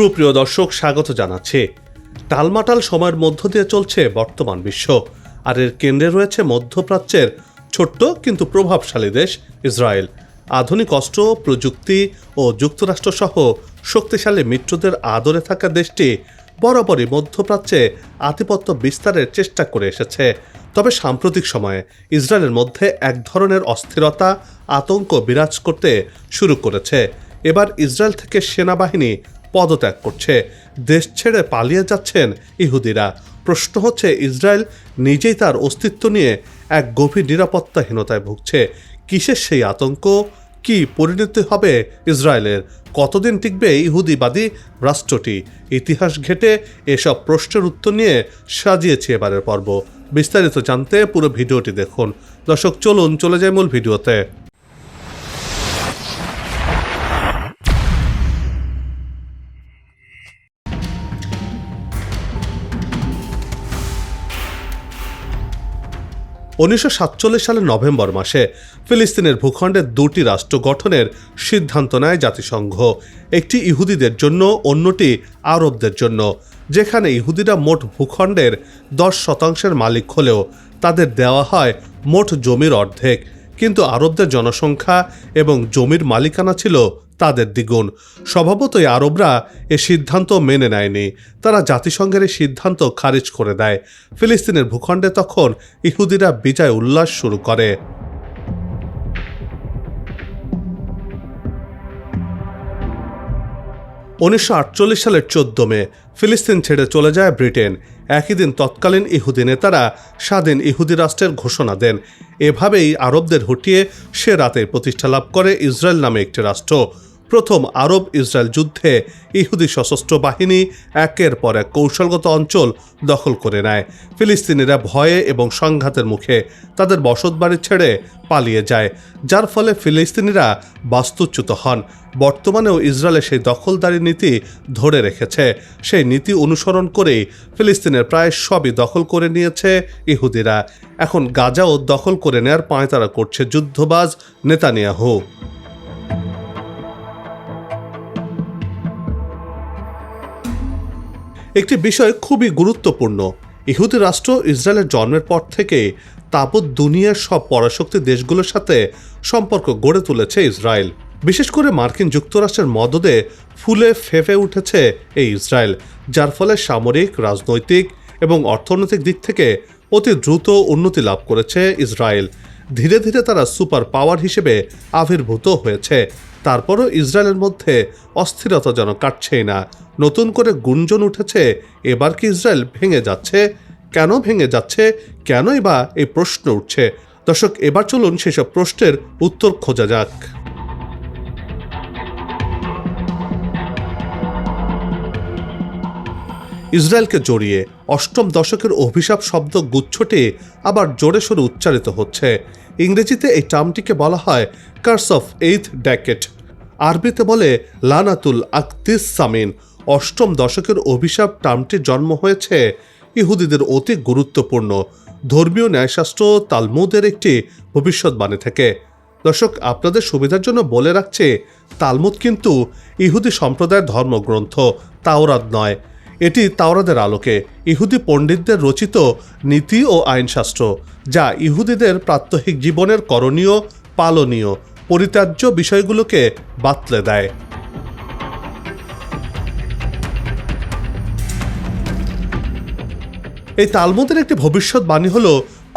সুপ্রিয় দর্শক, স্বাগত জানাচ্ছি। টালমাটাল সময়ের মধ্য দিয়ে চলছে বর্তমান বিশ্ব। আর এর কেন্দ্রে রয়েছে মধ্যপ্রাচ্যের ছোট্ট কিন্তু প্রভাবশালী দেশ ইসরায়েল। আধুনিক অস্ত্র, প্রযুক্তি ও যুক্তরাষ্ট্রসহ শক্তিশালী মিত্রদের আদরে থাকা দেশটি বরাবরই মধ্যপ্রাচ্যে আধিপত্য বিস্তারের চেষ্টা করে এসেছে। তবে সাম্প্রতিক সময়ে ইসরায়েলের মধ্যে এক ধরনের অস্থিরতা, আতঙ্ক বিরাজ করতে শুরু করেছে। এবার ইসরায়েল থেকে সেনাবাহিনী পদত্যাগ করছে। দেশ ছেড়ে পালিয়ে যাচ্ছেন ইহুদিরা। প্রশ্ন হচ্ছে, ইসরায়েল নিজেই তার অস্তিত্ব নিয়ে এক গভীর নিরাপত্তাহীনতায় ভুগছে। কিসের সেই আতঙ্ক? কি পরিণতি হবে ইসরায়েলের? কতদিন টিকবে ইহুদিবাদী রাষ্ট্রটি? ইতিহাস ঘেটে এসব প্রশ্নের উত্তর নিয়ে সাজিয়েছি এবারের পর্ব। বিস্তারিত জানতে পুরো ভিডিওটি দেখুন। দর্শক, চলুন চলে যায় মূল ভিডিওতে। উনিশশো সাতচল্লিশ সালের নভেম্বর মাসে ফিলিস্তিনের ভূখণ্ডে দুটি রাষ্ট্র গঠনের সিদ্ধান্ত নেয় জাতিসংঘ। একটি ইহুদিদের জন্য, অন্যটি আরবদের জন্য। যেখানে ইহুদিরা মোট ভূখণ্ডের দশ শতাংশের মালিক হলেও তাদের দেওয়া হয় মোট জমির অর্ধেক। কিন্তু আরবদের জনসংখ্যা এবং জমির মালিকানা ছিল তাদের দ্বিগুণ। স্বভাবতই আরবরা এ সিদ্ধান্ত মেনে নেয়নি। তারা জাতিসংঘের এই সিদ্ধান্ত খারিজ করে দেয়। ফিলিস্তিনের ভূখণ্ডে তখন ইহুদিরা বিজয় উল্লাস শুরু করে। উনিশশো আটচল্লিশ সালের চোদ্দ মে, ফিলিস্তিন ছেড়ে চলে যায় ব্রিটেন। একই দিন তৎকালীন ইহুদি নেতারা স্বাধীন ইহুদি রাষ্ট্রের ঘোষণা দেন। এভাবেই আরবদের হটিয়ে সে রাতে প্রতিষ্ঠা লাভ করে ইসরায়েল নামে একটি রাষ্ট্র। প্রথম আরব ইসরায়েল যুদ্ধে ইহুদি সশস্ত্র বাহিনী একের পর এক কৌশলগত অঞ্চল দখল করে নেয়। ফিলিস্তিনিরা ভয়ে এবং সংঘাতের মুখে তাদের বসতবাড়ি ছেড়ে পালিয়ে যায়, যার ফলে ফিলিস্তিনিরা বাস্তুচ্যুত হন। বর্তমানেও ইসরায়েলের সেই দখলদারি নীতি ধরে রেখেছে। সেই নীতি অনুসরণ করেই ফিলিস্তিনের প্রায় সবই দখল করে নিয়েছে ইহুদিরা। এখন গাজাও দখল করে নেয়ার পায়তারা করছে যুদ্ধবাজ নেতানিয়াহু। একটি বিষয় খুবই গুরুত্বপূর্ণ। ইহুদি রাষ্ট্র ইসরায়েলের জন্মের পর থেকে তাবৎ দুনিয়ার সব পরাশক্তি দেশগুলোর সাথে সম্পর্ক গড়ে তুলেছে ইসরায়েল। বিশেষ করে মার্কিন যুক্তরাষ্ট্রের মদদে ফুলে ফেঁপে উঠেছে এই ইসরায়েল, যার ফলে সামরিক, রাজনৈতিক এবং অর্থনৈতিক দিক থেকে অতি দ্রুত উন্নতি লাভ করেছে ইসরায়েল। ধীরে ধীরে তারা সুপার পাওয়ার হিসেবে আবির্ভূত হয়েছে। তারপরও ইসরায়েলের মধ্যে অস্থিরতা যেন কাটছেই না। নতুন করে গুঞ্জন উঠেছে, এবার কি ইসরায়েল ভেঙে যাচ্ছে? কেন ভেঙে যাচ্ছে? কেনই বা এই প্রশ্ন উঠছে? দর্শক, এবার চলুন সেসব প্রশ্নের উত্তর খোঁজা যাক। ইসরায়েলকে জড়িয়ে অষ্টম দশকের অভিশাপ শব্দ গুচ্ছটি আবার জোরে সোরে উচ্চারিত হচ্ছে। ইংরেজিতে এই টার্মটিকে বলা হয় কার্স অফ এইথ ড্যাকেট আরবিতে বলে লানাতুল আক্তিস সামিন। অষ্টম দশকের অভিশাপ টার্মটির জন্ম হয়েছে ইহুদিদের অতি গুরুত্বপূর্ণ। ধর্মীয় ন্যায়শাস্ত্র তালমুদের একটি ভবিষ্যৎবাণী থেকে। দর্শক, আপনাদের সুবিধার জন্য বলে রাখছে, তালমুদ কিন্তু ইহুদি সম্প্রদায়ের ধর্মগ্রন্থ তাওরাদ নয়। এটি তাওরাদের আলোকে ইহুদি পণ্ডিতদের রচিত নীতি ও আইনশাস্ত্র, যা ইহুদিদের প্রাত্যহিক জীবনের করণীয়, পালনীয়, পরিত্যাজ্য বিষয়গুলোকে বাতলে দেয়। এই তালমুদের একটি ভবিষ্যৎবাণী হল,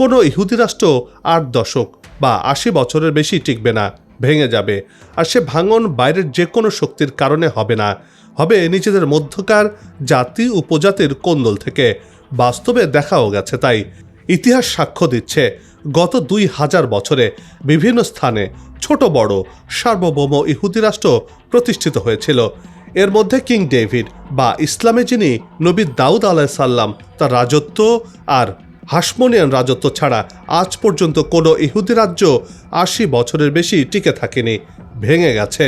কোনো ইহুদি রাষ্ট্র আট দশক বা আশি বছরের বেশি টিকবে না, ভেঙে যাবে, আর সে ভাঙন বাইরের যে কোনো শক্তির কারণে হবে না। হবে নিজেদের মধ্যকার জাতি উপজাতির কোন্দল থেকে। বাস্তবে দেখাও গেছে তাই। ইতিহাস সাক্ষ্য দিচ্ছে, গত দুই হাজার বছরে বিভিন্ন স্থানে ছোট বড় সার্বভৌম ইহুদি রাষ্ট্র প্রতিষ্ঠিত হয়েছিল। এর মধ্যে কিং ডেভিড বা ইসলামে যিনি নবী দাউদ আলাহিসাল্লাম তার রাজত্ব আর হাসমোনিয়ান রাজত্ব ছাড়া আজ পর্যন্ত কোনো ইহুদি রাজ্য আশি বছরের বেশি টিকে থাকেনি, ভেঙে গেছে।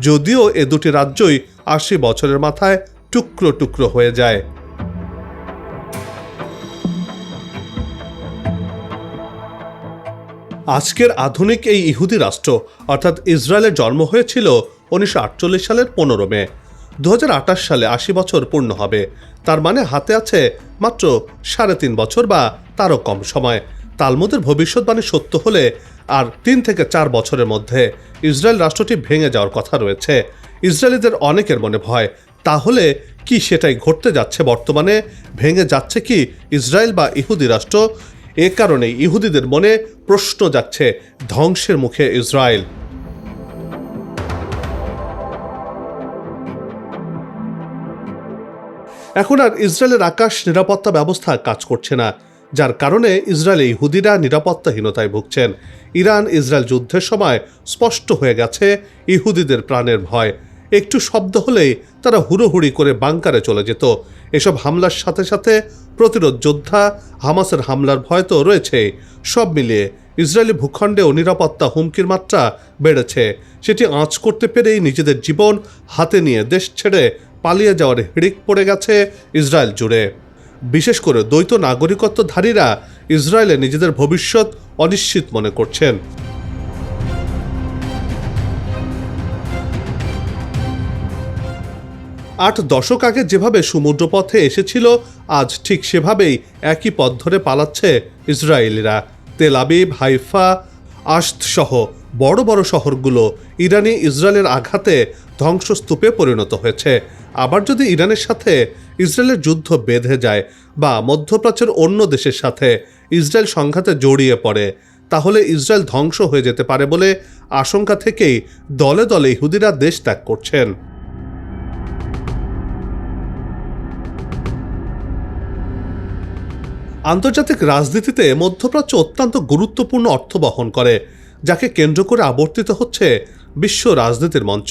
যদিও এ দুটি রাজ্যই আশি বছরের মাথায় টুকরো টুকরো হয়ে যায়। আজকের আধুনিক এই ইহুদি রাষ্ট্র, অর্থাৎ ইসরায়েলের জন্ম হয়েছিল উনিশশো আটচল্লিশ সালের পনেরো মে। দু হাজার আঠাশ সালে আশি বছর পূর্ণ হবে। তার মানে হাতে আছে মাত্র সাড়ে তিন বছর বা তারও কম সময়। তালমুদের ভবিষ্যৎবাণী সত্য হলে আর তিন থেকে চার বছরের মধ্যে ইসরায়েল রাষ্ট্রটি ভেঙে যাওয়ার কথা রয়েছে। ইসরায়েলিদের অনেকের মনে ভয়। তাহলে কি সেটাই ঘটতে যাচ্ছে বর্তমানে? ভেঙে যাচ্ছে কি ইসরায়েল বা ইহুদি রাষ্ট্র? এ কারণে ইহুদিদের মনে প্রশ্ন যাচ্ছে ধ্বংসের মুখে ইসরায়েল। এখন আর ইসরায়েলের আকাশ নিরাপত্তা ব্যবস্থা কাজ করছে না, যার কারণে ইসরায়েলে ইহুদিরা নিরাপত্তাহীনতায় ভুগছেন। ইরান ইসরায়েল যুদ্ধের সময় স্পষ্ট হয়ে গেছে ইহুদিদের প্রাণের ভয়। একটু শব্দ হলেই তারা হুড়োহুড়ি করে বাংকারে চলে যেত। এসব হামলার সাথে সাথে প্রতিরোধ যোদ্ধা, হামাসের হামলার ভয় তো রয়েছে। সব মিলিয়ে ইসরায়েলি ভূখণ্ডেও নিরাপত্তা হুমকির মাত্রা বেড়েছে। সেটি আঁচ করতে পেরেই নিজেদের জীবন হাতে নিয়ে দেশ ছেড়ে পালিয়ে যাওয়ার হিড়িক পড়ে গেছে ইসরায়েল জুড়ে। বিশেষ করে দ্বৈত নাগরিকত্বধারীরা ইসরায়েলে নিজেদের ভবিষ্যৎ অনিশ্চিত মনে করছেন। আট দশক আগে যেভাবে সমুদ্রপথে এসেছিল, আজ ঠিক সেভাবেই একই পথ ধরে পালাচ্ছে ইসরায়েলিরা। তেল আবিব, হাইফা আস্ত সহ বড় বড় শহরগুলো ইরানি ইসরায়েলের আঘাতে ধ্বংসস্তূপে পরিণত হয়েছে। আবার যদি ইরানের সাথে ইসরায়েলের যুদ্ধ বেঁধে যায় বা মধ্যপ্রাচ্যের অন্য দেশের সাথে ইসরায়েল সংঘাতে জড়িয়ে পড়ে, তাহলে ইসরায়েল ধ্বংস হয়ে যেতে পারে বলে আশঙ্কা থেকেই দলে দলে ইহুদিরা দেশ ত্যাগ করছেন। আন্তর্জাতিক রাজনীতিতে মধ্যপ্রাচ্য অত্যন্ত গুরুত্বপূর্ণ অর্থ বহন করে, যাকে কেন্দ্র করে আবর্তিত হচ্ছে বিশ্ব রাজনীতির মঞ্চ।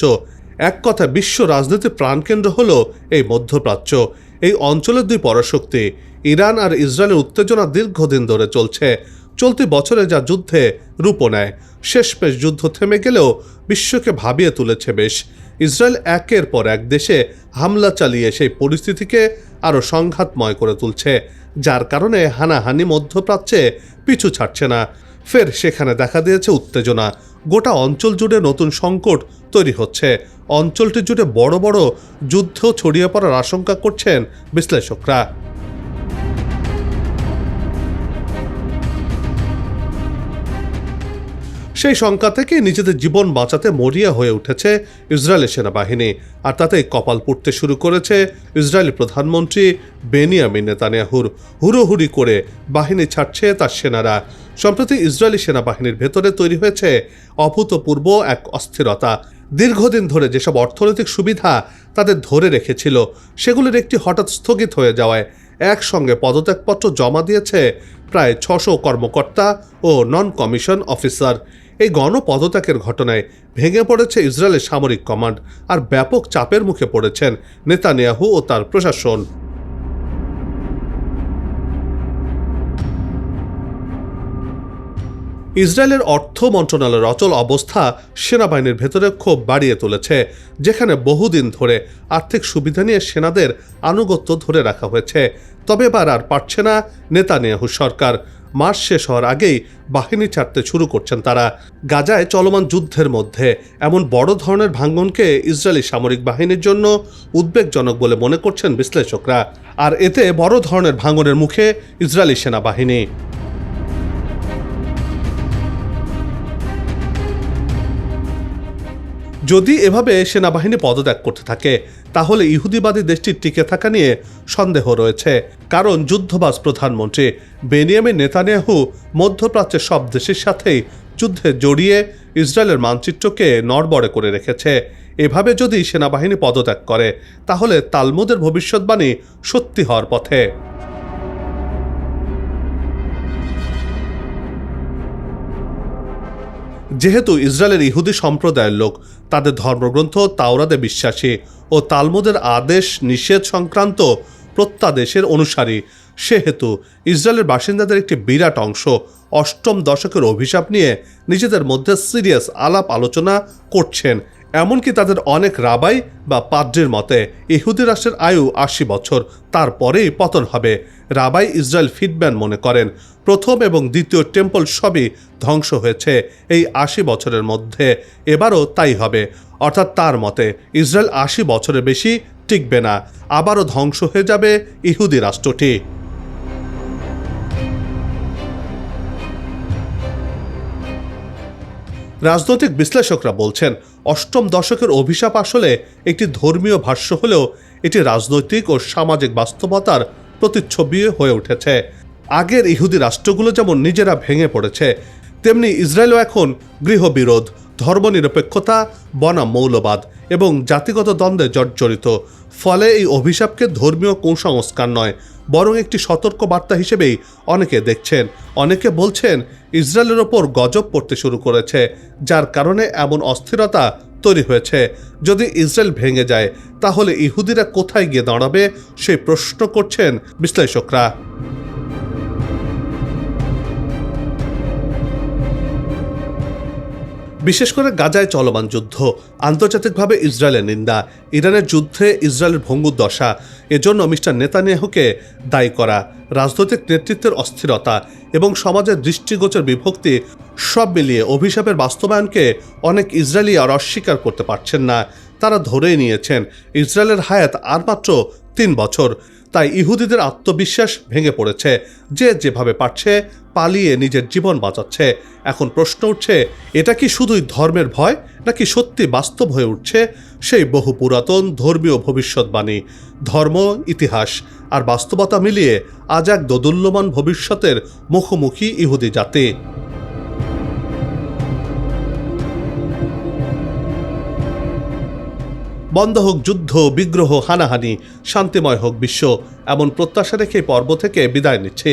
এক কথা বিশ্ব রাজনীতির প্রাণকেন্দ্র হল এই মধ্যপ্রাচ্য। এই অঞ্চলের দুই পরাশক্তি, ইরান আর ইসরায়েলের উত্তেজনা দীর্ঘদিন ধরে চলছে। চলতি বছরে যা যুদ্ধে রূপ নেয়, শেষমেশ যুদ্ধ থেমে গেলেও বিশ্বকে ভাবিয়ে তুলেছে বেশ। ইসরায়েল একের পর এক দেশে হামলা চালিয়ে সেই পরিস্থিতিকে আরও সংঘাতময় করে তুলছে। যার কারণে হানাহানি মধ্যপ্রাচ্যে পিছু ছাড়ছে না। ফের সেখানে দেখা দিয়েছে উত্তেজনা। গোটা অঞ্চল জুড়ে নতুন সংকট তৈরি হচ্ছে। অঞ্চলটি জুড়ে বড় বড় যুদ্ধ ছড়িয়ে পড়ার আশঙ্কা করছেন বিশ্লেষকরা। সেই শঙ্কা থেকে নিজেদের জীবন বাঁচাতে মরিয়া হয়ে উঠেছে ইসরায়েলের সেনাবাহিনী। আর তাতে কপাল পুড়তে শুরু করেছে ইসরায়েলি প্রধানমন্ত্রী বেনিয়ামিন নেতানিয়াহুর। হুড়োহুড়ি করে বাহিনী ছাড়ছে তার সেনারা। সম্প্রতি ইসরায়েলি সেনাবাহিনীর ভেতরে তৈরি হয়েছে অভূতপূর্ব এক অস্থিরতা। দীর্ঘদিন ধরে যেসব অর্থনৈতিক সুবিধা তাদের ধরে রেখেছিল, সেগুলির একটি হঠাৎ স্থগিত হয়ে যাওয়ায় একসঙ্গে পদত্যাগপত্র জমা দিয়েছে প্রায় ছশো কর্মকর্তা ও নন কমিশন অফিসার এই গণপদত্যাগের ঘটনায় ভেঙে পড়েছে ইসরায়েলের সামরিক কমান্ড আর ব্যাপক চাপের মুখে পড়েছেন নেতানিয়াহু ও তার প্রশাসন। ইসরায়েলের অর্থ মন্ত্রণালয়ের অচল অবস্থা সেনাবাহিনীর ভেতরে ক্ষোভ বাড়িয়ে তুলেছে, যেখানে বহুদিন ধরে আর্থিক সুবিধা নিয়ে সেনাদের আনুগত্য ধরে রাখা হয়েছে। তবে এবার আর পারছে না নেতানিয়াহু সরকার। মাস শেষ হওয়ার আগেই বাহিনী ছাড়তে শুরু করছেন তারা। গাজায় চলমান যুদ্ধের মধ্যে এমন বড় ধরনের ভাঙ্গনকে ইসরায়েলি সামরিক বাহিনীর জন্য উদ্বেগজনক বলে মনে করছেন বিশ্লেষকরা। আর এতে বড় ধরনের ভাঙনের মুখে ইসরায়েলি সেনাবাহিনী। যদি এভাবে সেনাবাহিনী পদত্যাগ করতে থাকে, তাহলে ইহুদিবাদী দেশটির টিকে থাকা নিয়ে সন্দেহ রয়েছে। কারণ যুদ্ধবাজ প্রধানমন্ত্রী বেনিয়ামিন নেতানিয়াহু মধ্যপ্রাচ্যের সব দেশের সাথেই যুদ্ধে জড়িয়ে ইসরায়েলের মানচিত্রকে নড়বড়ে করে রেখেছে। এভাবে যদি সেনাবাহিনী পদত্যাগ করে, তাহলে তালমুদের ভবিষ্যৎবাণী সত্যি হওয়ার পথে। যেহেতু ইসরায়েলের ইহুদি সম্প্রদায়ের লোক, তাদের ধর্মগ্রন্থ তাওরাদে বিশ্বাসী ও তালমুদের আদেশ নিষেধ সংক্রান্ত প্রত্যাদেশের অনুসারী, সেহেতু ইসরায়েলের বাসিন্দাদের একটি বিরাট অংশ অষ্টম দশকের অভিশাপ নিয়ে নিজেদের মধ্যে সিরিয়াস আলাপ আলোচনা করছেন এমনকি তাদের অনেক রাবাই বা পাদ্রির মতে, ইহুদি রাষ্ট্রের আয়ু আশি বছর, তারপরেই পতন হবে। রাবাই ইসরায়েল ফিডম্যান মনে করেন, প্রথম এবং দ্বিতীয় টেম্পল সবই ধ্বংস হয়েছে এই আশি বছরের মধ্যে। এবারও তাই হবে। অর্থাৎ তার মতে, ইসরায়েল আশি বছরের বেশি টিকবে না। আবারও ধ্বংস হয়ে যাবে ইহুদি রাষ্ট্রটি। রাজনৈতিক বিশ্লেষকরা বলছেন, অষ্টম দশকের অভিশাপ আসলে একটি ধর্মীয় ভাষ্য হলেও এটি রাজনৈতিক ও সামাজিক বাস্তবতার প্রতিচ্ছবি হয়ে উঠেছে। আগের ইহুদি রাষ্ট্রগুলো যেমন নিজেরা ভেঙে পড়েছে, তেমনি ইসরায়েলও এখন গৃহবিরোধ। ধর্মনিরপেক্ষতা বনাম মৌলবাদ এবং জাতিগত দ্বন্দ্বে জর্জরিত। ফলে এই অভিশাপকে ধর্মীয় কুসংস্কার নয়, বরং একটি সতর্ক বার্তা হিসেবেই অনেকে দেখছেন। অনেকে বলছেন, ইসরায়েলের ওপর গজব পড়তে শুরু করেছে, যার কারণে এমন অস্থিরতা তৈরি হয়েছে। যদি ইসরায়েল ভেঙে যায়, তাহলে ইহুদিরা কোথায় গিয়ে দাঁড়াবে সেই প্রশ্ন করছেন বিশ্লেষকরা। বিশেষ করে গাজায় চলমান যুদ্ধ, আন্তর্জাতিকভাবে ইসরায়েলের নিন্দা, ইরানের যুদ্ধে ইসরায়েলের ভঙ্গুর দশা, এজন্য মিস্টার নেতানিয়াহুকে দায়ী করা, রাজনৈতিক নেতৃত্বের অস্থিরতা এবং সমাজের দৃষ্টিগোচর বিভক্তি সব মিলিয়ে অভিশাপের বাস্তবায়নকে অনেক ইসরায়েলি আর অস্বীকার করতে পারছেন না। তারা ধরেই নিয়েছেন, ইসরায়েলের হায়াত আর মাত্র তিন বছর। তাই ইহুদিদের আত্মবিশ্বাস ভেঙে পড়েছে, যে যেভাবে পারছে পালিয়ে নিজের জীবন বাঁচাচ্ছে। এখন প্রশ্ন উঠছে, এটা কি শুধুই ধর্মের ভয়, নাকি সত্যি বাস্তব হয়ে উঠছে সেই বহু পুরাতন ধর্মীয় ভবিষ্যৎবাণী? ধর্ম, ইতিহাস আর বাস্তবতা মিলিয়ে আজ এক দোদুল্যমান ভবিষ্যতের মুখোমুখি ইহুদি জাতি। বন্ধ হোক যুদ্ধ, বিগ্রহ, হানাহানি, শান্তিময় হোক বিশ্ব, এমন প্রত্যাশা রেখে পর্ব থেকে বিদায় নিচ্ছে।